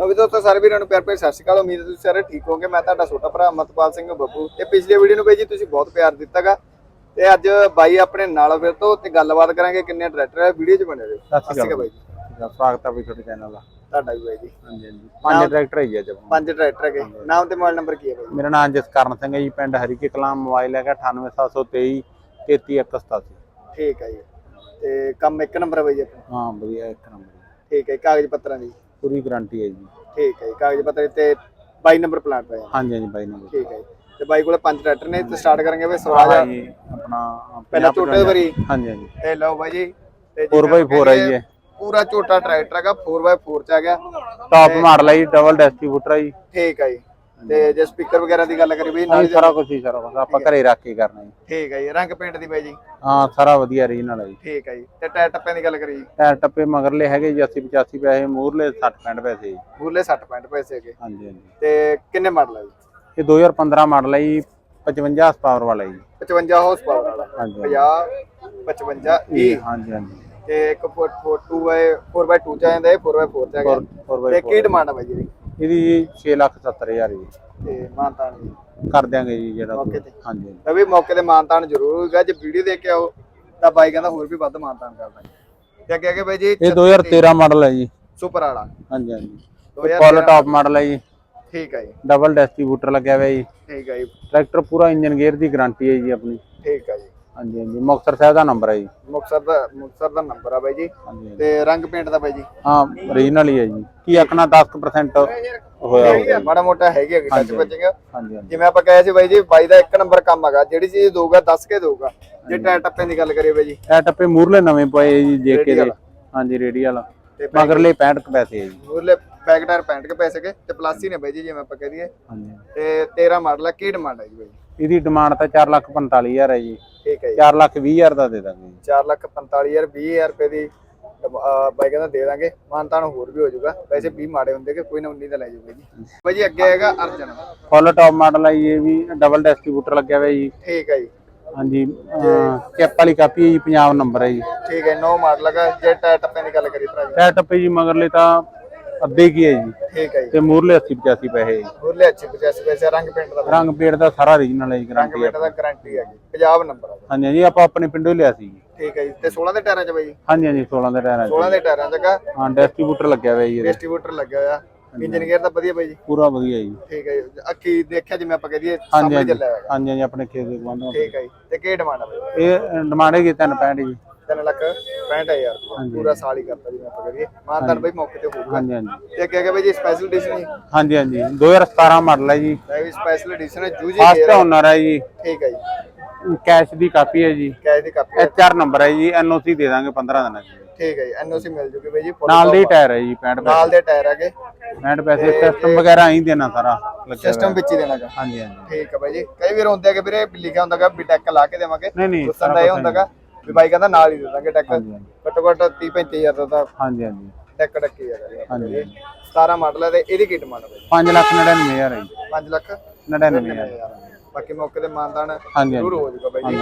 ਲੋ ਵੀ ਦੋਸਤੋ ਸਾਰੇ ਵੀਰਾਂ ਨੂੰ ਪਿਆਰ ਭਰੀ ਸਤਿ ਸ਼੍ਰੀ ਅਕਾਲ। ਉਮੀਦ ਹੈ ਤੁਸੀਂ ਸਾਰੇ ਠੀਕ ਹੋਗੇ ਮੈਂ ਤੁਹਾਡਾ ਛੋਟਾ ਭਰਾ ਅਮਰਪਾਲ ਸਿੰਘ ਬੱਬੂ। ਤੇ ਪਿਛਲੇ ਵੀਡੀਓ ਨੂੰ ਬਈ ਜੀ ਤੁਸੀਂ ਬਹੁਤ ਪਿਆਰ ਦਿੱਤਾਗਾ। ਤੇ ਅੱਜ ਬਾਈ ਆਪਣੇ ਨਾਲ ਫਿਰ ਤੋਂ ਤੇ ਗੱਲਬਾਤ ਕਰਾਂਗੇ ਕਿੰਨੇ ਟਰੈਕਟਰ ਹੈ ਵੀਡੀਓ 'ਚ ਬਣੇ ਰਹੋ। ਸਤਿ ਸ਼੍ਰੀ ਬਾਈ ਜੀ। ਅਕਾਲ ਸਵਾਗਤ ਹੈ ਵੀ ਤੁਹਾਡੇ ਚੈਨਲ ਦਾ। ਤੁਹਾਡਾ ਵੀ ਬਾਈ ਜੀ। ਹਾਂਜੀ ਹਾਂਜੀ। ਪੰਜ ਟਰੈਕਟਰ ਹੈ ਜੀ ਅੱਜ। ਪੰਜ ਟਰੈਕਟਰ ਹੈਗੇ। ਨਾਮ ਤੇ ਮੋਬਾਈਲ ਨੰਬਰ ਕੀ ਹੈ ਬਾਈ ਮੇਰਾ ਨਾਮ ਜਸਕਰਨ ਸਿੰਘ ਹੈ ਜੀ। ਪਿੰਡ ਹਰੀਕੇ ਕਲਾਮ ਮੋਬਾਈਲ ਹੈਗਾ 98723 33187 ਠੀਕ ਹੈ ਜੀ। ਤੇ ਕੰਮ ਇੱਕ ਨੰਬਰ ਹੈ ਬਾਈ ਜੀ ਹਾਂ ਵਧੀਆ ਇੱਕ ਨੰਬਰ ਠੀਕ ਹੈ ਕਾਗਜ਼ ਪੱਤਰਾਂ ਦੀ। ਪੂਰੀ ਗਾਰੰਟੀ ਹੈ ਜੀ। ਠੀਕ ਹੈ ਜੀ ਕਾਗਜ਼ ਪੱਤਰ ਤੇ 22 ਨੰਬਰ ਪਲਾਟ ਪਿਆ ਹਾਂਜੀ ਹਾਂਜੀ ਬਾਈ ਨੰਬਰ। ਠੀਕ ਹੈ ਜੀ ਤੇ ਬਾਈ ਕੋਲੇ ਪੰਜ ਟਰੈਕਟਰ ਨੇ ਤੇ ਸਟਾਰਟ ਕਰਾਂਗੇ ਬਈ ਸਵਰਾਜ ਹਾਂ ਜੀ ਆਪਣਾ ਪਹਿਲਾਂ ਝੋਟੇ ਵਾਰੀ। ਹਾਂਜੀ ਹਾਂਜੀ। ਤੇ ਲਓ ਬਾਈ ਜੀ ਤੇ 4x4 ਹੈ ਜੀ ਇਹ। ਪੂਰਾ ਝੋਟਾ ਟਰੈਕਟਰ ਹੈਗਾ 4x4 ਚ ਹੈਗਾ ਟਾਪ ਮਾਡਲ ਹੈ ਜੀ ਡਬਲ ਡਿਸਟ੍ਰੀਬਿਊਟਰ ਹੈ ਜੀ। ਠੀਕ ਹੈ ਜੀ। ਤੇ ਜੇ ਸਪੀਕਰ ਵਗੈਰਾ ਦੀ ਗੱਲ ਕਰੀ ਬਈ ਨਾਲ ਸਾਰਾ ਕੁਝ ਹੀ ਸਾਰਾ ਕੁਝ ਆਪਾਂ ਘਰੇ ਰੱਖ ਕੇ ਕਰਨਾ ਜੀ। ਠੀਕ ਹੈ ਜੀ ਰੰਗ ਪੇਂਟ ਦੀ ਬਾਈ ਜੀ? ਹਾਂ ਸਾਰਾ ਵਧੀਆ ਰੀਜਨਲ ਹੈ ਜੀ। ਠੀਕ ਹੈ ਜੀ ਤੇ ਟਾਇਰ ਟੱਪਿਆਂ ਦੀ ਗੱਲ ਕਰੀ ਜੀ? ਟਾਇਰ ਟੱਪੇ ਮਗਰਲੇ ਹੈਗੇ ਜੀ 80 85 ਪੈਸੇ ਮੂਰਲੇ 60 65 ਪੈਸੇ ਜੀ। ਬੂਲੇ 60 65 ਪੈਸੇ ਹੈਗੇ। ਹਾਂਜੀ ਹਾਂਜੀ। ਤੇ ਕਿੰਨੇ ਮਾਡਲ ਹੈ ਜੀ? ਇਹ 2015 ਮਾਡਲ ਹੈ ਜੀ 55 ਹਾਰਸ ਪਾਵਰ ਵਾਲਾ ਜੀ। 55 ਹਾਰਸ ਪਾਵਰ ਵਾਲਾ। ਹਾਂਜੀ 50 55 E ਹਾਂਜੀ ਹਾਂਜੀ। ਤੇ ਇੱਕ 2 ਬਾਈ 4x2 ਚ ਆ ਜਾਂਦਾ ਇਹ 4x4 ਚ ਫੋਰ ਤੇ ਕੀ ਡਿਮਾਂਡ ਹੈ ਬਾਈ ਜੀ? ਇਹਦੀ? ਇਹਦੀ ਜੀ 6 ਲੱਖ 70 ਹਜ਼ਾਰ ਜੀ। ਤੇ ਮਾਨਤਾਨ ਜੀ। ਕਰ ਦਿਆਂਗੇ ਜੀ ਜਿਹੜਾ ਮੌਕੇ ਤੇ। ਹਾਂਜੀ। ਹਾਂਜੀ। ਤਾਂ ਵੀ ਮੌਕੇ ਤੇ ਮਾਨਤਾਨ ਜ਼ਰੂਰ ਹੋਊਗਾ। ਜੇ ਵੀਡੀਓ ਦੇਖ ਕੇ ਆਓ ਤਾਂ ਬਾਈ ਕਹਿੰਦਾ ਹੋਰ ਵੀ ਵੱਧ ਮਾਨਤਾਨ ਕਰ ਦਾਂਗੇ। ਤੇ ਅੱਗੇ ਅੱਗੇ ਬਾਈ ਜੀ ਇਹ 2013 ਮਾਡਲ ਹੈ ਜੀ। ਸੁਪਰ ਵਾਲਾ। ਹਾਂਜੀ ਹਾਂਜੀ। 2013 ਫੁੱਲ ਟਾਪ ਮਾਡਲ ਹੈ ਜੀ। ਠੀਕ ਹੈ ਜੀ। ਡਬਲ ਡਿਸਟ੍ਰੀਬਿਊਟਰ ਲੱਗਿਆ ਹੋਇਆ ਜੀ। ਠੀਕ ਹੈ ਜੀ। ਟਰੈਕਟਰ ਪੂਰਾ ਇੰਜਨ ਗੇਅਰ ਦੀ ਗਾਰੰਟੀ ਹੈ ਜੀ ਆਪਣੀ। ਠੀਕ ਹੈ ਜੀ। ਹਾਂਜੀ ਹਾਂਜੀ। ਮੁਕਤਸਰ ਸਾਹਿਬ ਦਾ ਨੰਬਰ ਹੈ ਜੀ। ਮੁਕਤਸਰ ਦਾ ਮੁਕਤਸਰ ਦਾ ਨੰਬਰ ਆ ਬਾਈ ਜੀ। ਹਾਂਜੀ। ਤੇ ਰੰਗ ਪੇਂਟ ਦਾ ਬਾਈ ਜੀ? ਹਾਂ ਓਰੀਜਨਲ ਹੀ ਹੈ ਜੀ। ਕੀ ਆਖਣਾ 10% ਹੋਇਆ ਹੋਊਗਾ ਜੀ। ਮਾੜਾ ਮੋਟਾ ਹੈਗੀ ਹੈਗੀ ਟੱਚ ਵੱਜੇਗਾ ਹਾਂਜੀ ਹਾਂਜੀ। ਜਿਵੇਂ ਆਪਾਂ ਕਹੇ ਸੀ ਬਾਈ ਜੀ ਬਾਈ ਦਾ ਇੱਕ ਨੰਬਰ ਕੰਮ ਹੈਗਾ। ਜਿਹੜੀ ਚੀਜ਼ ਦਊਗਾ ਦੱਸ ਕੇ ਦਊਗਾ। ਜੇ ਟਾਇਰ ਟੱਪੇ ਦੀ ਗੱਲ ਕਰੀਏ ਬਾਈ ਜੀ। ਇਹ ਟੱਪੇ ਮੂਰਲੇ ਨਵੇਂ ਪਏ ਜੀ ਜੇਕੇ ਦੇ। ਹਾਂਜੀ ਰੇਡੀਅਲ ਤੇ ਮਗਰਲੇ 65 ਕੁ ਪੈਸੇ ਜੀ। ਮੂਰਲੇ ਬੈਕ ਟਾਇਰ 65 ਕੇ ਪੈਸੇ ਕੇ ਤੇ ਪਲੱਸ ਹੀ ਨੇ ਬਾਈ ਜੀ ਜਿਵੇਂ ਆਪਾਂ ਕਹ ਦਈਏ। ਹਾਂਜੀ। ਤੇ 13 ਮਾਡਲ ਆ ਕੀ ਡਿਮਾਂਡ ਹੈ ਜੀ ਬਾਈ? ਇਹਦੀ ਡਿਮਾਂਡ ਤਾਂ 4 ਲੱਖ 45 ਹਜ਼ਾਰ ਹੈ ਜੀ। ਠੀਕ ਹੈ ਜੀ। 4 ਲੱਖ 20 ਹਜ਼ਾਰ ਦਾ ਦੇ ਦਾਂਗੇ ਜੀ। 4 ਲੱਖ 45000 20000 ਰੁਪਏ ਦੀ ਅਹ ਬਾਈ ਕਹਿੰਦਾ ਦੇ ਦਾਂਗੇ। ਮਾਨਤਾਨ ਹੋਰ ਵੀ ਹੋ ਜਾਊਗਾ। ਵੈਸੇ 20 ਮਾੜੇ ਹੁੰਦੇ ਕਿ ਕੋਈ ਨਾ 19 ਦਾ ਲੈ ਜਾਊਗਾ ਜੀ। ਬਾਈ ਜੀ ਅੱਗੇ ਹੈਗਾ ਅਰਜਨ। ਫੁੱਲ ਟਾਪ ਮਾਡਲ ਹੈ ਜੀ, ਇਹ ਵੀ ਡਬਲ ਡਿਸਟ੍ਰੀਬਿਊਟਰ ਲੱਗਿਆ ਹੋਇਆ ਜੀ। ਠੀਕ ਹੈ ਜੀ। ਹਾਂਜੀ ਕੈਪ ਵਾਲੀ ਕਾਪੀ ਹੈ ਜੀ ਪੰਜਾਬ ਨੰਬਰ ਹੈ ਜੀ। ਠੀਕ ਹੈ ਨੋ ਮਾਡਲ ਹੈਗਾ ਜੇ ਟਾਇਰ ਟੱਪੇ ਦੀ ਗੱਲ ਕਰੀ ਭਰਾ ਜੀ। ਟਾਇਰ ਟੱਪੇ ਜੀ ਮਗਰਲੇ ਤਾਂ ਅੱਧੇ ਕੀ ਹੈ ਜੀ। ਠੀਕ ਹੈ ਜੀ। ਤੇ ਮੂਰਲੇ 80 85 ਪੈਸੇ ਜੀ। ਹੋਰਲੇ ਅੱਛੇ 85 ਪੈਸੇ ਰੰਗ ਪੇਂਟ ਦਾ ਰੰਗ ਪੇੜ ਦਾ ਸਾਰਾ ਰੀਜਨਲ ਹੈ ਜੀ ਰੰਗ ਗਾਰੰਟੀ ਪੇਂਟ ਦਾ ਗਾਰੰਟੀ ਹੈਗੀ ਪੰਜਾਬ ਨੰਬਰ ਹੈਗਾ ਹਾਂਜੀ ਹਾਂਜੀ ਆਪਾਂ ਆਪਣੇ ਪਿੰਡੋਂ ਹੀ ਲਿਆ ਸੀ ਜੀ। ਠੀਕ ਹੈ ਜੀ ਤੇ 16 ਦੇ ਟਾਇਰਾਂ 'ਚ ਬਾਈ ਜੀ? ਹਾਂਜੀ ਹਾਂਜੀ 16 ਦੇ ਟਾਇਰਾਂ 'ਚ। 16 ਦੇ ਟਾਇਰਾਂ 'ਚ ਹੈਗਾ। ਹਾਂ ਡਿਸਟ੍ਰੀਬਿਊਟਰ ਲੱਗਿਆ ਹੋਇਆ ਜੀ ਡਿਸਟ੍ਰੀਬਿਊਟਰ ਲੱਗਿਆ ਹੋਇਆ। ਇੰਜਨ ਗੇਅਰ ਤਾਂ ਵਧੀਆ ਬਾਈ ਜੀ। ਪੂਰਾ ਵਧੀਆ ਜੀ। ਠੀਕ ਹੈ ਜੀ। ਅੱਖੀ ਦੇਖਿਆ ਜਿਵੇਂ ਆਪਾਂ ਕਹਦੀਏ ਹਾਂਜੀ ਸਾਹਮਣੇ ਚੱਲਿਆ ਹੋਇਆ। ਹਾਂਜੀ ਹਾਂਜੀ ਆਪਣੇ ਖੇਤ ਦੇ ਬੰਦ ਠੀਕ ਹੈ ਜੀ। ਤੇ ਕੀ ਡਿਮਾਂਡ ਹੈ ਬਾਈ? ਇਹ ਡਿਮਾਂਡ ਹੈਗੀ 365 ਜੀ। 3 ਲੱਖ 65000 ਪੂਰਾ ਸਾਲ ਹੀ ਕਰਤਾ ਜਿਵੇਂ ਆਪਾਂ ਕਹਦੀਏ ਮਾਨਤਾਨ ਬਾਈ ਮੌਕੇ ਤੇ ਹੋਊਗਾ। ਹਾਂਜੀ ਹਾਂਜੀ। ਤੇ ਅੱਗੇ ਅੱਗੇ ਬਾਈ ਜੀ ਸਪੈਸ਼ਲ ਐਡੀਸ਼ਨ ਜੀ? ਹਾਂਜੀ ਹਾਂਜੀ। 2017 ਮਾਡਲ ਹੈ ਜੀ। ਇਹ ਵੀ ਸਪੈਸ਼ਲ ਐਡੀਸ਼ਨ ਹੈ ਜੂਜੀ ਫਾਸਟ ਓਨਰ ਹੈ। ਜੀ। ਠੀਕ ਹੈ ਜੀ। ਕੈਸ਼ ਦੀ ਕਾਪੀ ਹੈ ਜੀ। ਕੈਸ਼ ਦੀ ਕਾਪੀ ਐਚ ਆਰ ਨੰਬਰ ਹੈ ਜੀ। ਐਨਓਸੀ ਦੇ ਦਾਂਗੇ 15 ਦਿਨਾਂ ਚ। ਠੀਕ ਹੈ ਜੀ। ਐਨਓਸੀ ਮਿਲ ਜੂਗੀ ਬਾਈ ਜੀ ਨਾਲ ਦੇ ਹੀ ਟਾਇਰ ਹੈ ਜੀ 65 ਪੈਸੇ ਨਾਲ ਦੇ ਟਾਇਰ ਹੈਗੇ। 65 ਪੈਸੇ ਸਿਸਟਮ ਵਗੈਰਾ ਹੀ ਦੇਣਾ ਸਾਰਾ ਲੱਗਿਆ ਸਿਸਟਮ ਵਿੱਚ ਹੀ ਦੇਣਾਗਾ। ਹਾਂਜੀ ਹਾਂਜੀ। ਠੀਕ ਹੈ ਬਾਈ ਜੀ। ਕਈ ਵਾਰ ਹੁੰਦੇ ਆ ਕਿ ਵੀਰੇ ਲਿਖਿਆ ਹੁੰਦਾਗਾ ਵੀ ਟੈਕ ਲਾ ਕੇ ਦੇਵਾਂਗੇ। ਨਹੀਂ ਨਹੀਂ ਉਸਨ ਦਾ ਇਹ ਹੁੰਦਾਗਾ ਵੀ ਬਾਈ ਕਹਿੰਦਾ ਨਾਲ ਹੀ ਦੇ ਦਾਂਗੇ ਟੈਕ ਘੱਟੋ ਘੱਟ 30 35000 ਦਾ ਤਾਂ ਹਾਂਜੀ ਹਾਂਜੀ। ਟੈਕ ਟੱਕੀ ਹੈਗਾ ਹਾਂਜੀ, ਜੀ 17 ਮਾਡਲ ਹੈ ਤੇ ਇਹਦੀ ਕੀ ਡਿਮਾਂਡ ਹੈ ਬਾਈ। 5 ਲੱਖ 99 ਹਜ਼ਾਰ ਹੈ ਜੀ। 5 ਲੱਖ? 99 ਹਜ਼ਾਰ। ਬਾਕੀ ਮੌਕੇ ਤੇ ਮਾਨਦਾਨ ਜ਼ਰੂਰ ਹੋ ਜਾਊਗਾ ਬਾਈ ਜੀ।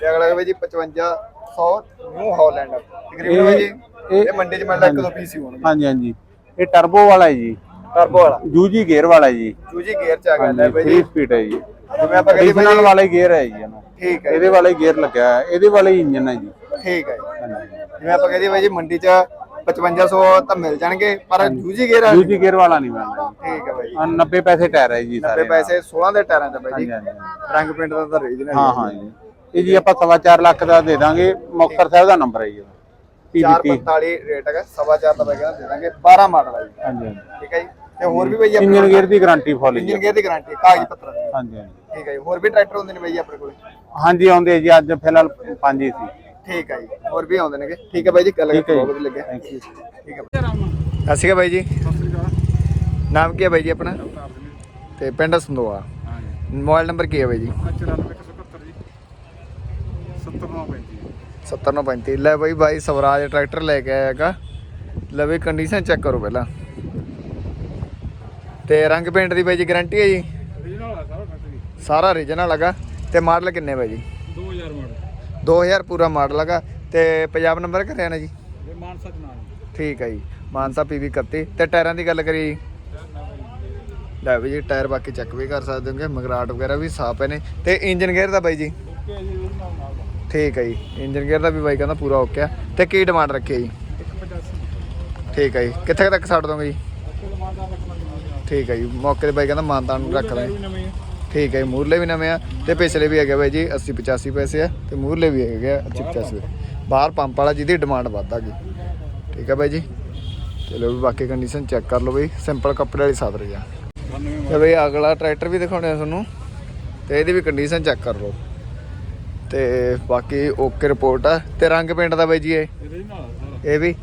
ਤੇ ਅਗਲਾ ਬਾਈ ਜੀ 5500 ਨਿਊ ਹਾਲੈਂਡ। ਤਕਰੀਬਨ ਬਾਈ ਜੀ ਇਹ ਮੰਡੀ 'ਚ ਮਿਲਦਾ ਇੱਕ ਦੋ ਪੀਸ ਹੀ ਹੋਣਗੇ। ਹਾਂਜੀ ਹਾਂਜੀ। ਇਹ ਟਰਬੋ ਵਾਲਾ ਹੈ ਜੀ। ਟਰਬੋ ਵਾਲਾ। ਯੂਜੀ ਗੇਅਰ ਵਾਲਾ ਹੈ ਜੀ। ਜੂਜੀ ਗੇਅਰ 'ਚ ਆ ਗਿਆ ਲੈ ਬਾਈ 3 ਜੀ ਸਪੀਡ ਹੈ ਜੀ। ਜਿਵੇਂ ਆਪਾਂ ਕਹਿੰਦੇ ਬਾਈ ਵਾਲਾ ਗੇਅਰ ਹੈ ਜੀ ਇਹਨੂੰ। ਠੀਕ ਹੈ। ਇਹਦੇ ਵਾਲਾ ਹੀ ਗੇਅਰ ਲੱਗਿਆ ਹੈ ਇਹਦੇ ਵਾਲਾ ਹੀ ਇੰਜਨ ਹੈ ਜੀ। ਠੀਕ ਹੈ ਜਿਵੇਂ ਆਪਾਂ ਕਹਿੰਦੇ ਬਾਈ ਜੀ ਮੰਡੀ 'ਚ 5500 ਤਾਂ ਮਿਲ ਜਾਣਗੇ ਪਰ ਜੂਜੀ ਗੇਅਰ ਯੂਜੀ ਗੇਅਰ ਵਾਲਾ ਨਹੀਂ ਮਿਲਦਾ ਠੀਕ ਹੈ ਬਾਈ। ਆਹ 90 ਪੈਸੇ ਟਾਇਰ ਹੈ ਜੀ 90 ਸਾਰੇ ਪੈਸੇ 16 ਦੇ ਟਾਇਰਾਂ 'ਚ ਬਾਈ ਜੀ। ਰੰਗ ਪਿੰਡ ਦਾ ਤਾਂ ਰੀਜਨਲ ਹਾਂ ਹਾਂ ਜੀ। ਇਹ ਜੀ ਆਪਾਂ ਸਵਾ ਚਾਰ ਲੱਖ ਦਾ ਦੇ ਦਾਂਗੇ। ਮੁਕਤਸਰ ਸਾਹਿਬ ਦਾ ਨੰਬਰ ਹੈ ਜੀ 445 ਰੇਟ ਹੈਗਾ ਸਵਾ ਚਾਰ ਦਾ ਬਾਈ ਕਹਿੰਦਾ ਦੇ ਦਾਂਗੇ 12 ਮਾਡਲ ਹੈ ਜੀ। ਹਾਂਜੀ ਹਾਂਜੀ। ਠੀਕ ਹੈ ਜੀ? ਤੇ ਹੋਰ ਵੀ ਬਾਈ ਆਪਣੇ ਇੰਜਨ ਗੇਅਰ ਦੀ ਗਾਰੰਟੀ ਫੁੱਲ ਜੀ ਇੰਜਨ ਗੇਅਰ ਦੀ ਗਾਰੰਟੀ ਕਾਗਜ਼ ਪੱਤਰ ਦੀ। ਹਾਂਜੀ ਹਾਂਜੀ। ਠੀਕ ਹੈ ਜੀ। ਹੋਰ ਵੀ ਟਰੈਕਟਰ ਹੁੰਦੇ ਨੇ ਬਾਈ ਜੀ ਆਪਣੇ ਕੋਲ? ਹਾਂਜੀ ਆਉਂਦੇ ਆ ਜੀ ਅੱਜ ਫਿਲਹਾਲ ਪੰਜ ਹੀ ਸੀ। ਠੀਕ ਹੈ ਜੀ। ਹੋਰ ਵੀ ਆਉਂਦੇ ਨੇਗੇ? ਠੀਕ ਹੈ ਬਾਈ ਜੀ ਗੱਲ ਠੀਕ ਕਰਕੇ ਹੈ ਬਹੁਤ ਵਧੀਆ ਲੱਗਿਆ। ਥੈਂਕ ਯੂ ਠੀਕ ਹੈ ਸਤਿ ਸ਼੍ਰੀ ਅਕਾਲ ਬਾਈ ਜੀ। ਨਾਮ ਕੀ ਹੈ ਬਾਈ ਜੀ ਆਪਣਾ? ਤੇ ਪਿੰਡ ਸੰਦੋਆ। ਮੋਬਾਈਲ ਨੰਬਰ ਕੀ ਹੈ ਬਾਈ ਜੀ? 7935 ਲੈ ਬਾਈ ਬਾਈ ਸਵਰਾਜ ਟਰੈਕਟਰ ਲੈ ਕੇ ਆਇਆ ਹੈਗਾ। ਲੈ ਬਈ ਕੰਡੀਸ਼ਨ ਚੈੱਕ ਕਰੋ ਪਹਿਲਾਂ। ਤੇ ਰੰਗ ਪੇਂਟ ਦੀ ਬਾਈ ਜੀ ਗਾਰੰਟੀ ਹੈ ਜੀ? ਸਾਰਾ ਰੀਜਨਲ ਹੈਗਾ। ਤੇ ਮਾਡਲ ਕਿੰਨੇ ਬਾਈ ਜੀ? 2000 ਮਾਡਲ 2000 ਪੂਰਾ ਮਾਡਲ ਹੈਗਾ। ਤੇ ਪੰਜਾਬ ਨੰਬਰ ਕਰਿਆ ਨਾ ਜੀ? ਮਾਨਸਾ ਚ ਠੀਕ ਹੈ ਜੀ। ਮਾਨਸਾ ਪੀਵੀ 31 ਤੇ ਟਾਇਰਾਂ ਦੀ ਗੱਲ ਕਰੀ ਲੈ ਵੀ ਜੀ ਟਾਇਰ ਬਾਕੀ ਚੈੱਕ ਵੀ ਕਰ ਸਕਦੇ ਹੋਗੇ। ਮਗਰਾਟ ਵਗੈਰਾ ਵੀ ਸਾਫ਼ ਨੇ। ਤੇ ਇੰਜਨ ਗੇਅਰ ਦਾ ਬਾਈ ਜੀ? ਠੀਕ ਹੈ ਜੀ। ਇੰਜਨ ਗੇਅਰ ਦਾ ਵੀ ਬਾਈ ਕਹਿੰਦਾ ਪੂਰਾ ਓਕੇ ਆ। ਤੇ ਕੀ ਡਿਮਾਂਡ ਰੱਖੀ ਹੈ ਜੀ? ਠੀਕ ਹੈ ਜੀ। ਕਿੱਥੇ ਤੱਕ ਛੱਡ ਦੋਗੇ ਜੀ? ਠੀਕ ਹੈ ਜੀ। ਮੌਕੇ ਤੇ ਬਾਈ ਕਹਿੰਦਾ ਮਾਨਤਾਨ ਰੱਖ ਲੈ ਠੀਕ ਹੈ ਜੀ। ਮੂਰਲੇ ਵੀ ਨਵੇਂ ਆ। ਤੇ ਪਿਛਲੇ ਵੀ ਹੈਗੇ ਬਾਈ ਜੀ 80 85 ਪੈਸੇ ਆ। ਤੇ ਮੂਰਲੇ ਵੀ ਹੈਗੇ ਆ 80 85 ਬਾਹਰ ਪੰਪ ਵਾਲਾ ਜਿਹਦੀ ਡਿਮਾਂਡ ਵੱਧ ਆ ਗਈ ਠੀਕ ਹੈ ਬਾਈ ਜੀ। ਚਲੋ ਵੀ ਬਾਕੀ ਕੰਡੀਸ਼ਨ ਚੈੱਕ ਕਰ ਲਓ ਬਈ। ਸਿੰਪਲ ਕੱਪੜੇ ਵਾਲੀ ਸਾਦ ਰਹੀ ਆ ਤੇ ਬਈ ਅਗਲਾ ਟਰੈਕਟਰ ਵੀ ਦਿਖਾਉਣੇ ਆ ਤੁਹਾਨੂੰ। ਤੇ ਇਹਦੀ ਵੀ ਕੰਡੀਸ਼ਨ ਚੈੱਕ ਕਰ ਲਓ। ਤੇ ਬਾਕੀ ਓਕੇ ਰਿਪੋਰਟ ਆ। ਤੇ ਰੰਗ ਪੇਂਟ ਦਾ ਬਾਈ ਜੀ ਇਹ? ਇਹ ਵੀ?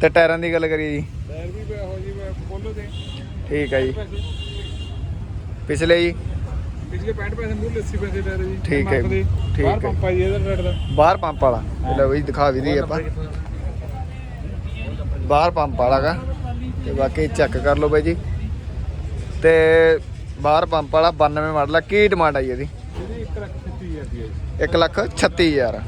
ਤੇ ਟਾਇਰਾਂ ਦੀ ਗੱਲ ਕਰੀਏ ਜੀ। ਠੀਕ ਆ ਜੀ। ਪਿਛਲੇ ਜੀ? ਪਿਛਲੇ 65 ਪੈਸੇ ਮੂਲ 80 ਪੈਸੇ ਲੈ ਰਹੇ ਜੀ। ਠੀਕ ਹੈ। ਠੀਕ ਬਾਹਰ ਹੈ। ਪੰਪ ਆ ਜੀ ਇਹਦਾ ਰੇਟ ਦਾ। ਬਾਹਰ ਪੰਪ ਵਾਲਾ। ਲਓ ਬਈ ਦਿਖਾ ਵੀ ਦਈਏ ਆਪਾਂ। ਬਾਹਰ ਪੰਪ ਵਾਲਾ ਗਾ। ਤੇ ਬਾਕੀ ਚੈੱਕ ਕਰ ਲਓ ਬਾਈ ਜੀ। ਤੇ ਬਾਹਰ ਪੰਪ ਵਾਲਾ 92 ਮਾਡਲ ਆ। ਕੀ ਡਿਮਾਂਡ ਆਈ ਇਹਦੀ? 1 ਲੱਖ 36000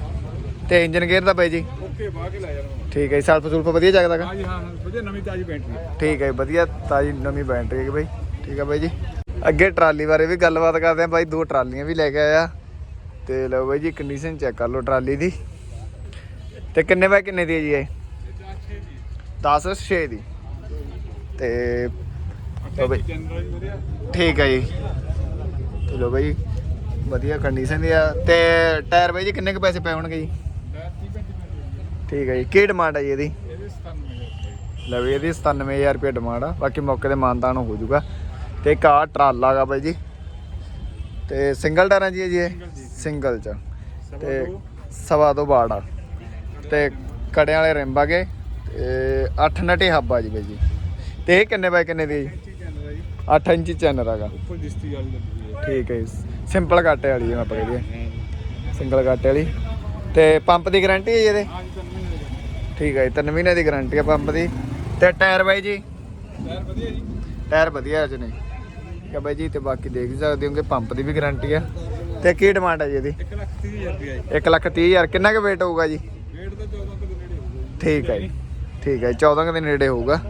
ਤੇ ਇੰਜਨ ਗੇਅਰ ਦਾ ਬਾਈ ਜੀ? ਓਕੇ ਬਾਹ ਕੇ ਲੈ ਜਾਣਾ ਠੀਕ ਹੈ ਜੀ ਸਲਫ ਸੁਲਫ ਵਧੀਆ ਚੱਕਦਾ ਹਾਂ ਜੀ ਹਾਂ ਵਧੀਆ ਨਵੀਂ ਤਾਜੀ ਬੈਟਰੀ ਠੀਕ ਹੈ ਵਧੀਆ ਤਾਜੀ ਨਵੀਂ ਬੈਟਰੀ ਹੈ ਬਾਈ। ਠੀਕ ਹੈ ਬਾਈ ਜੀ। ਅੱਗੇ ਟਰਾਲੀ ਬਾਰੇ ਵੀ ਗੱਲਬਾਤ ਕਰਦੇ ਆ ਬਾਈ ਦੋ ਟਰਾਲੀਆਂ ਵੀ ਲੈ ਕੇ ਆਇਆ। ਤੇ ਲਓ ਬਾਈ ਜੀ ਕੰਡੀਸ਼ਨ ਚੈੱਕ ਕਰ ਲਓ ਟਰਾਲੀ ਦੀ। ਤੇ ਕਿੰਨੇ ਬਾਈ ਕਿੰਨੇ ਦੀ ਹੈ ਜੀ ਇਹ? 10 6 ਦੀ। ਤੇ ਲਓ ਬਾਈ। ਠੀਕ ਹੈ ਜੀ। ਤੇ ਲਓ ਬਾਈ ਵਧੀਆ ਕੰਡੀਸ਼ਨ ਦੀ ਆ। ਤੇ ਟਾਇਰ ਬਾਈ ਜੀ ਕਿੰਨੇ ਕੁ ਪੈਸੇ ਪਏ ਹੋਣਗੇ ਜੀ? ਟਾਇਰ 30 35 ਪੈਸੇ ਠੀਕ ਹੈ ਜੀ। ਕੀ ਡਿਮਾਂਡ ਹੈ ਜੀ ਇਹਦੀ? ਇਹਦੇ 97000 ਲੈ ਵੀ ਇਹਦੀ 97000 ਰੁਪਏ ਡਿਮਾਂਡ ਆ। ਬਾਕੀ ਮੌਕੇ ਤੇ ਮਾਨਤਾਨ ਹੋ ਜਾਊਗਾ। ਤੇ ਇੱਕ ਆ ਟਰਾਲਾ ਗਾ ਬਾਈ ਜੀ। ਤੇ ਸਿੰਗਲ ਟਾਇਰਾਂ ਜੀ ਹੈ ਜੀ ਇਹ? ਸਿੰਗਲ ਚ। ਤੇ ਸਵਾ ਦੋ ਬਾੜ ਆ। ਤੇ ਕੜਿਆਂ ਵਾਲੇ ਰਿੰਬ ਆਗੇ ਤੇ 8 ਨਟੀ ਹੱਬ ਆ ਜੀ ਬਾਈ ਜੀ। ਤੇ ਇਹ ਕਿੰਨੇ ਬਾਈ ਕਿੰਨੇ ਦੀ ਜੀ? ਠੀਕ ਹੈ ਨਾ ਜੀ। 8 ਇੰਚੀ ਚੈਨਲ ਹੈਗਾ। ਠੀਕ ਹੈ ਜੀ। ਸਿੰਪਲ ਕਾਟੇ ਵਾਲੀ ਜਿਵੇਂ ਆਪਾਂ ਕਹੀਏ ਹੈ ਸਿੰਗਲ ਕਾਟੇ ਵਾਲੀ। ਤੇ ਪੰਪ ਦੀ ਗਾਰੰਟੀ ਹੈ ਜੀ ਇਹਦੇ? ਹਾਂ ਠੀਕ ਹੈ ਜੀ ਤਿੰਨ ਮਹੀਨੇ ਦੀ ਗਾਰੰਟੀ ਹੈ ਪੰਪ ਦੀ। ਤੇ ਟਾਇਰ ਬਾਈ ਜੀ? ਟਾਇਰ ਵਧੀਆ ਜੀ। ਟਾਇਰ ਵਧੀਆ ਹੈ ਨੇ। ਠੀਕ ਹੈ ਬਾਈ ਜੀ ਤੇ ਬਾਕੀ ਦੇਖ ਹੀ ਸਕਦੇ ਹੋਗੇ ਪੰਪ ਦੀ ਵੀ ਗਾਰੰਟੀ ਆ। ਤੇ ਕੀ ਡਿਮਾਂਡ ਹੈ ਜੀ ਇਹਦੀ? 1 ਲੱਖ 30000 ਰੁਪਏ ਜੀ। 1 ਲੱਖ 30 ਹਜ਼ਾਰ। ਕਿੰਨਾ ਕੁ weight ਹੋਊਗਾ ਜੀ? ਰੇਟ ਤਾਂ 14 ਕਿਲੋ ਨੇੜੇ ਹੋਊਗਾ ਠੀਕ ਹੈ ਜੀ। ਠੀਕ ਹੈ ਜੀ, 14 ਕੁ ਦੇ ਨੇੜੇ ਹੋਊਗਾ।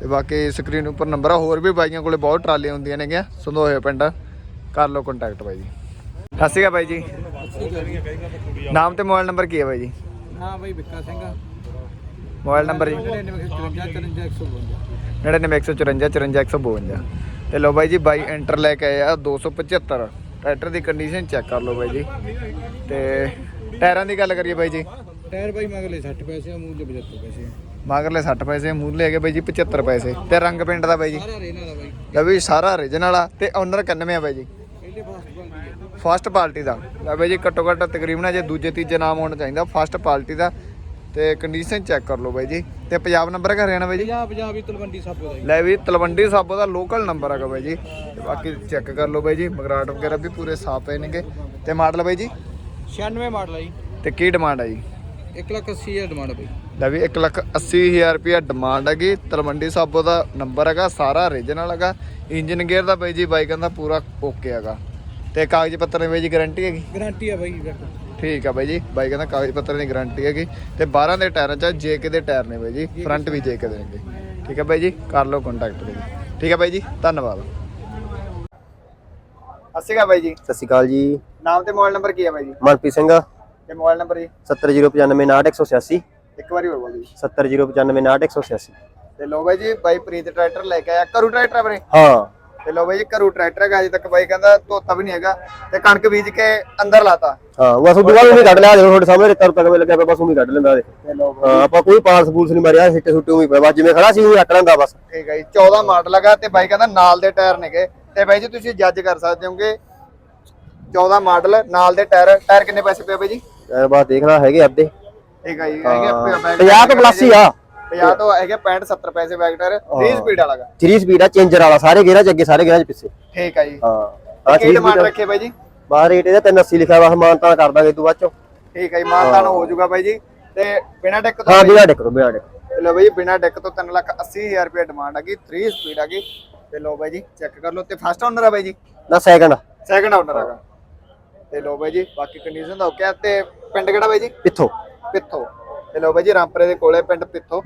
ਤੇ ਬਾਕੀ ਸਕਰੀਨ ਉੱਪਰ ਨੰਬਰ ਆ ਹੋਰ ਵੀ ਬਾਈਆਂ ਕੋਲੇ ਬਹੁਤ ਟਰਾਲੀਆਂ ਹੁੰਦੀਆਂ ਨੇਗੀਆਂ। ਸੰਦੋਹੇ ਪਿੰਡ। ਕਰ ਲਓ ਕੰਟੈਕਟ ਬਾਈ ਜੀ। ਸਤਿ ਸ਼੍ਰੀ ਅਕਾਲ ਬਾਈ ਜੀ। ਨਾਮ ਤੇ ਮੋਬਾਈਲ ਨੰਬਰ ਕੀ ਹੈ ਬਾਈ ਜੀ? ਹਾਂ ਬਾਈ ਵਿੱਕਾ ਸਿੰਘ। ਮੋਬਾਈਲ ਨੰਬਰ ਜੀ। 9914544152 ਤੇ ਲੋ ਬਾਈ ਜੀ ਬਾਈ ਐਂਟਰ ਲੈ ਕੇ ਆਏ ਆ 275 ਟਰੈਕਟਰ ਦੀ ਕੰਡੀਸ਼ਨ ਚੈੱਕ ਕਰ ਲਓ ਬਾਈ ਜੀ। ਤੇ ਟਾਇਰਾਂ ਦੀ ਗੱਲ ਕਰੀਏ ਬਾਈ ਜੀ। ਟਾਇਰ ਬਾਈ ਮਗਲੇ 60 ਪੈਸੇ ਮੂਲ ਦੇ 75 ਪੈਸੇ ਮਗਰਲੇ 60 ਪੈਸੇ ਮੂਰਲੇ ਹੈਗੇ ਬਾਈ ਜੀ 75 ਪੈਸੇ। ਤੇ ਰੰਗ ਪਿੰਡ ਦਾ ਬਾਈ ਜੀ। ਸਾਰਾ ਰੇਨਾ ਦਾ ਬਾਈ। ਲੈ ਵੀ ਸਾਰਾ origignal ਆ ਤੇ ਓਨਰ 91 ਆ ਬਾਈ ਜੀ? ਫਸਟ ਪਾਰਟੀ ਦਾ। ਲੈ ਬਾਈ ਜੀ ਘੱਟੋ ਘੱਟ ਤਕਰੀਬਨ ਜੇ ਦੂਜੇ ਤੀਜੇ ਨਾਮ ਹੋਣਾ ਚਾਹੀਦਾ ਫਸਟ ਪਾਰਟੀ ਦਾ। ਤੇ ਕੰਡੀਸ਼ਨ ਚੈੱਕ ਕਰ ਲਓ ਬਾਈ ਜੀ। ਤੇ ਪੰਜਾਬ ਨੰਬਰ ਘਰੇ ਆਣਾ ਬਾਈ ਜੀ? ਪੰਜਾਬ ਪੰਜਾਬ ਹੀ ਤਲਵੰਡੀ ਸਾਬੋ ਦਾ ਜੀ। ਲੈ ਵੀ ਤਲਵੰਡੀ ਸਾਬੋ ਦਾ ਲੋਕਲ ਨੰਬਰ ਹੈਗਾ ਬਾਈ ਜੀ। ਤੇ ਬਾਕੀ ਚੈੱਕ ਕਰ ਲਓ ਬਾਈ ਜੀ। ਮਗਰਾਟ ਵਗੈਰਾ ਵੀ ਪੂਰੇ ਸਾਫ਼ ਪਏ ਨੇਗੇ। ਤੇ ਮਾਡਲ ਬਾਈ ਜੀ? 96 ਮਾਡਲ ਆ ਜੀ। ਤੇ ਕੀ ਡਿਮਾਂਡ ਹੈ ਜੀ? 1 ਲੱਖ 80 ਹਜ਼ਾਰ ਡਿਮਾਂਡ ਬਾਈ। ਲੈ ਵੀ 1 ਲੱਖ 80 ਹਜ਼ਾਰ ਰੁਪਇਆ ਡਿਮਾਂਡ ਹੈਗੀ। ਤਲਵੰਡੀ ਸਾਬੋ ਦਾ ਨੰਬਰ ਹੈਗਾ ਸਾਰਾ ਓਰੀਜਨਲ ਹੈਗਾ। ਇੰਜਨ ਗੇਅਰ ਦਾ ਬਾਈ ਜੀ ਬਾਈ ਕਹਿੰਦਾ ਪੂਰਾ ਓਕੇ ਹੈਗਾ। ਤੇ ਕਾਗਜ਼ ਪੱਤਰ ਦੀ ਬਾਈ ਜੀ ਗਾਰੰਟੀ ਹੈਗੀ? ਗਾਰੰਟੀ ਆ ਬਾਈ ਠੀਕ ਆ ਬਾਈ ਜੀ। ਬਾਈ ਕਹਿੰਦਾ ਕਾਗਜ਼ ਪੱਤਰ ਦੀ ਗਾਰੰਟੀ ਹੈਗੀ। ਤੇ 12 ਦੇ ਟਾਇਰਾਂ ਚ ਜੇਕੇ ਦੇ ਟਾਇਰ ਨੇ ਬਾਈ ਜੀ। ਫਰੰਟ ਵੀ ਜੇਕੇ ਦੇ ਨੇਗੇ ਠੀਕ ਹੈ ਬਾਈ ਜੀ। ਕਰ ਲਓ ਕੰਟੈਕਟ ਬਾਈ ਜੀ ਠੀਕ ਹੈ ਬਾਈ ਜੀ। ਧੰਨਵਾਦ। ਅਸਿਕਾ ਬਾਈ ਜੀ। ਸਤਿ ਸ਼੍ਰੀ ਅਕਾਲ ਜੀ। ਨਾਮ ਤੇ ਮੋਬਾਈਲ ਨੰਬਰ ਕੀ ਹੈ ਬਾਈ ਜੀ? ਮਨਪ੍ਰੀਤ ਸਿੰਘ। ਤੇ ਮੋਬਾਈਲ ਨੰਬਰ ਜੀ? 709598186 ਇੱਕ ਵਾਰੀ ਹੋਰ ਬੋਲ ਜੀ। 709598186 ਤੇ ਲੋ ਬਾਈ ਜੀ ਬਾਈ ਪ੍ਰੀਤ ਟਰੈਕਟਰ ਲੈ ਕੇ ਆਇਆ। ਕਰੂ ਟਰੈਕਟਰ ਆ ਵੀਰੇ? ਹਾਂ। ਤੇ ਲੋ ਬਾਈ ਜੀ ਕਰੂ ਟਰੈਕਟਰ ਹੈਗਾ ਅਜੇ ਤੱਕ ਬਾਈ ਕਹਿੰਦਾ ਧੋਤਾ ਵੀ ਨਹੀਂ ਹੈਗਾ ਤੇ ਕਣਕ ਬੀਜ ਕੇ ਅੰਦਰ ਲਾਤਾ। ਹਾਂ ਬਸ ਉਹ ਵੀ ਕੱਢ ਲਿਆ ਜਦੋਂ ਤੁਹਾਡੇ ਸਾਹਮਣੇ ਰੇਤਾ ਰੁਪਏ ਲੱਗਿਆ ਪਿਆ ਬਸ ਉਹ ਵੀ ਕੱਢ ਲੈਂਦਾ ਲੋ ਹਾਂ ਆਪਾਂ ਕੋਈ ਪਾਲਸ ਪੂਲਸ ਨਹੀਂ ਮਾਰਿਆ ਸਿੱਟੇ ਸੁੱਟੇ ਵੀ ਪਿਆ ਬਸ ਜਿਵੇਂ ਖੜਾ ਸੀ ਉਹ ਰੱਖ ਲੈਂਦਾ ਬਸ। ਠੀਕ ਹੈ ਜੀ 14 ਮਾਡਲ ਹੈਗਾ ਤੇ ਬਾਈ ਕਹਿੰਦਾ ਨਾਲ ਦੇ ਟਾਇਰ ਨੇਗੇ। ਤੇ ਬਾਈ ਜੀ ਤੁਸੀਂ ਜੱਜ ਕਰ ਸਕਦੇ ਹੋਗੇ 14 ਮਾਡਲ ਨਾਲ ਦੇ ਟਾਇਰ ਟਾਇਰ ਕਿੰਨੇ ਪੈਸੇ ਪਏ ਬਾਈ ਜੀ? ਯਾਰ ਬਾਤ ਦੇਖਣਾ ਹੈਗੇ ਅੱਧੇ। ਠੀਕ ਹੈ ਜੀ ਹੈਗੇ ਹਾਂ, back 50 ਤੋਂ ਪਲੱਸ ਹੀ ਆ। 50 ਤੋਂ ਹੈਗੇ 65 70 ਪੈਸੇ ਟਾਇਰ 3 ਸਪੀਡ ਵਾਲਾ ਗਾ। 3 ਸਪੀਡ ਆ ਚੇਂਜਰ ਵਾਲਾ ਸਾਰੇ ਗੇਰਾਂ ਚ ਅੱਗੇ ਸਾਰੇ ਗੇਰਾਂ ਚ ਪਿੱਛੇ। ਠੀਕ ਹੈ ਜੀ। ਹਾਂ। ਆ ਕੀ 3 ਡਿਮਾਂਡ ਰੱਖੇ ਬਾਈ ਜੀ? ਬਾਹਰ ਰੇਟ ਇਹਦਾ 380 ਲਿਖਿਆ ਵਾ ਸਮਾਨ ਤਾਂ ਕਰ ਦਾਂਗੇ ਤੂੰ ਬਾਅਦ ਚੋਂ। ਠੀਕ ਹੈ ਜੀ ਮਾਨਤਾਨ ਹੋ। ਜਾਊਗਾ ਬਾਈ ਜੀ। ਤੇ ਬਿਨਾ ਡੈਕ ਤੋਂ ਹਾਂ ਬਿਨਾ ਡਿੱਕ ਤੋਂ ਬਿਨਾ ਡਿੱਕ ਲੋ ਬਾਈ ਬਿਨਾ ਡੈਕ ਤੋਂ 3 ਲੱਖ 80 ਹਜ਼ਾਰ ਰੁਪਏ ਡਿਮਾਂਡ ਹੈਗੀ 3 ਸਪੀਡ ਹੈਗੀ ਤੇ ਲੋ ਬਾਈ ਜੀ ਚੈੱਕ ਕਰ ਲਓ। ਤੇ ਫਸਟ ਓਨਰ ਆ ਬਾਈ ਜੀ? ਨਾ ਸੈਕਿੰਡ ਸੈਕੰਡ ਓਨਰ ਹੈਗਾ ਤੇ ਲੋ ਬਾਈ ਜੀ ਬਾਕੀ ਕੰਡੀਸ਼ਨ ਦਾ ਓਕੇ ਆ ਤੇ ਪਿੰਡ ਕਿਹੜਾ ਬਾਈ ਜੀ? ਪਿੱਥੋਂ। ਪਿੱਥੋ। ਤੇ ਲੋ ਬਾਈ ਜੀ ਰਾਮਪੁਰੇ ਦੇ ਕੋਲੇ ਪਿੰਡ ਪਿੱਥੋ।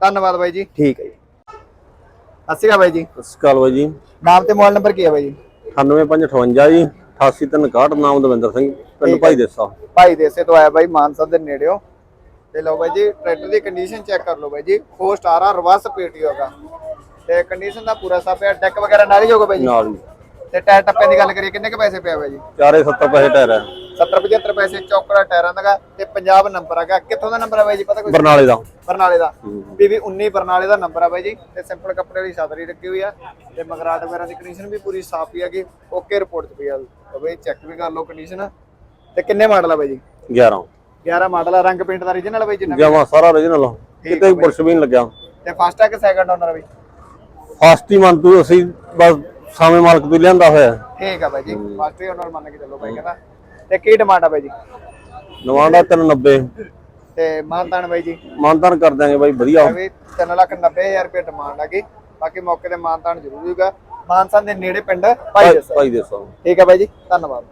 ਧੰਨਵਾਦ ਬਾਈ ਜੀ। ਠੀਕ ਹੈ ਜੀ। ਸਤਿ ਸ਼੍ਰੀ ਅਕਾਲ ਬਾਈ ਜੀ। ਸਤਿ ਸ਼੍ਰੀ ਅਕਾਲ ਬਾਈ ਜੀ। ਨਾਮ ਤੇ ਮੋਬਾਈਲ ਨੰਬਰ ਕੀ ਹੈ ਬਾਈ ਜੀ? 98558 ਜੀ 88361 ਨਾਮ ਦਵਿੰਦਰ ਸਿੰਘ ਪਿੰਡ ਭਾਈ ਦੇਸਾ। ਭਾਈ ਦੇਸੇ ਤੋਂ ਆਇਆ ਬਾਈ ਮਾਨਸਾ ਦੇ ਨੇੜਿਓ। ਤੇ ਲਓ ਬਾਈ ਜੀ ਟਰੈਕਟਰ ਦੀ ਕੰਡੀਸ਼ਨ ਚੈੱਕ ਕਰ ਲਓ ਬਾਈ ਜੀ। 4 ਸਟਾਰ ਆ ਰਿਵਰਸ ਪੀਟੀ ਹੋਗਾ। ਤੇ ਕੰਡੀਸ਼ਨ ਦਾ ਪੂਰਾ ਸਾਫ਼ ਹੈ ਡੈਕ ਵਗੈਰਾ ਨਾਲ ਹੀ ਹੋਗਾ ਬਾਈ ਜੀ? ਨਾਲ ਜੀ ਤੇ ਟਾਇਰ ਟੱਪਿਆਂ ਦੀ ਗੱਲ ਕਰੀਏ ਕਿੰਨੇ ਕ ਪੈਸੇ ਪਿਆ ਬਾਈ ਜੀ? ਚਾਰੇ 70 ਪੈਸੇ ਟਾਇਰ ਹੈ। 70 75 ਪੈਸੇ ਚੌਕੜਾ ਟਾਇਰਾਂ ਦਾ ਗਾ ਤੇ ਪੰਜਾਬ ਨੰਬਰ ਹੈਗਾ। ਕਿੱਥੋਂ ਦਾ ਨੰਬਰ ਹੈ ਬਾਈ ਜੀ ਪਤਾ ਕੋਈ? ਬਰਨਾਲੇ ਦਾ। ਬਰਨਾਲੇ ਦਾ। ਪੀਵੀ 19 ਬਰਨਾਲੇ ਦਾ ਨੰਬਰ ਆ ਬਾਈ ਜੀ ਤੇ ਸਿੰਪਲ ਕੱਪੜੇ ਵਾਲੀ ਸਾਦਰੀ ਰੱਖੀ ਹੋਈ ਆ ਤੇ ਮਗਰਾਟ ਵਗੈਰਾ ਦੀ ਕੰਡੀਸ਼ਨ ਵੀ ਪੂਰੀ ਸਾਫ਼ ਹੀ ਹੈਗੀ। ਓਕੇ ਰਿਪੋਰਟ ਪਈ ਆ। ਬਾਈ ਚੈੱਕ ਵੀ ਕਰ ਲਓ ਕੰਡੀਸ਼ਨ ਤੇ ਕਿੰਨੇ ਮਾਡਲ ਆ ਬਾਈ ਜੀ? 11 11 ਮਾਡਲ ਆ। ਰੰਗ ਪੇਂਟ ਦਾ ਆ ਬਾਈ ਵੀ? ਜਮਾ ਸਾਰਾ origignal ਕਿਤੇ ਵੀ ਪੁਰਸ਼ ਵੀ ਨਹੀਂ ਲੱਗਿਆ। ਤੇ ਫਸਟ ਆ ਕਿ ਸੈਕੰਡ ਓਨਰ ਆ ਬਾਈ? ਫਾਸਟ ਹੀ ਮੰਨ ਤੂੰ ਅਸੀਂ ਬਸ ਸਾਵੇਂ ਮਾਲਕ ਤੋਂ ਹੀ ਲਿਆਂਦਾ ਹੋਇਆ। ਹੈ। ਠੀਕ ਆ ਬਾਈ ਜੀ। ਫਸਟ ਹੀ ਓਨਰ ਮੰਨ ਕੇ ਚੱਲੋ ਬਾਈ ਕਹਿੰਦਾ। ਤੇ ਕੀ ਡਿਮਾਂਡ ਆ ਬਾਈ ਜੀ? ਨਵਾਂਡਾ 390 ਤੇ ਮਾਨਤਾਨ ਬਾਈ ਜੀ? ਮਾਨਤਾਨ ਕਰ ਦਾਂਗੇ ਬਾਈ ਵਧੀਆ। ਵੀ 390000 ਰੁਪਏ ਡਿਮਾਂਡ ਹੈਗੀ ਬਾਕੀ ਮੌਕੇ ਤੇ ਮਾਨਤਾਨ ਜ਼ਰੂਰ ਹੋਊਗਾ। ਮਾਨਸਾਨ ਦੇ ਨੇੜੇ ਪਿੰਡ ਭਾਈ ਦੱਸੋ ਭਾਈ ਦੇਸਾ ਠੀਕ ਹੈ ਬਾਈ ਜੀ ਧੰਨਵਾਦ।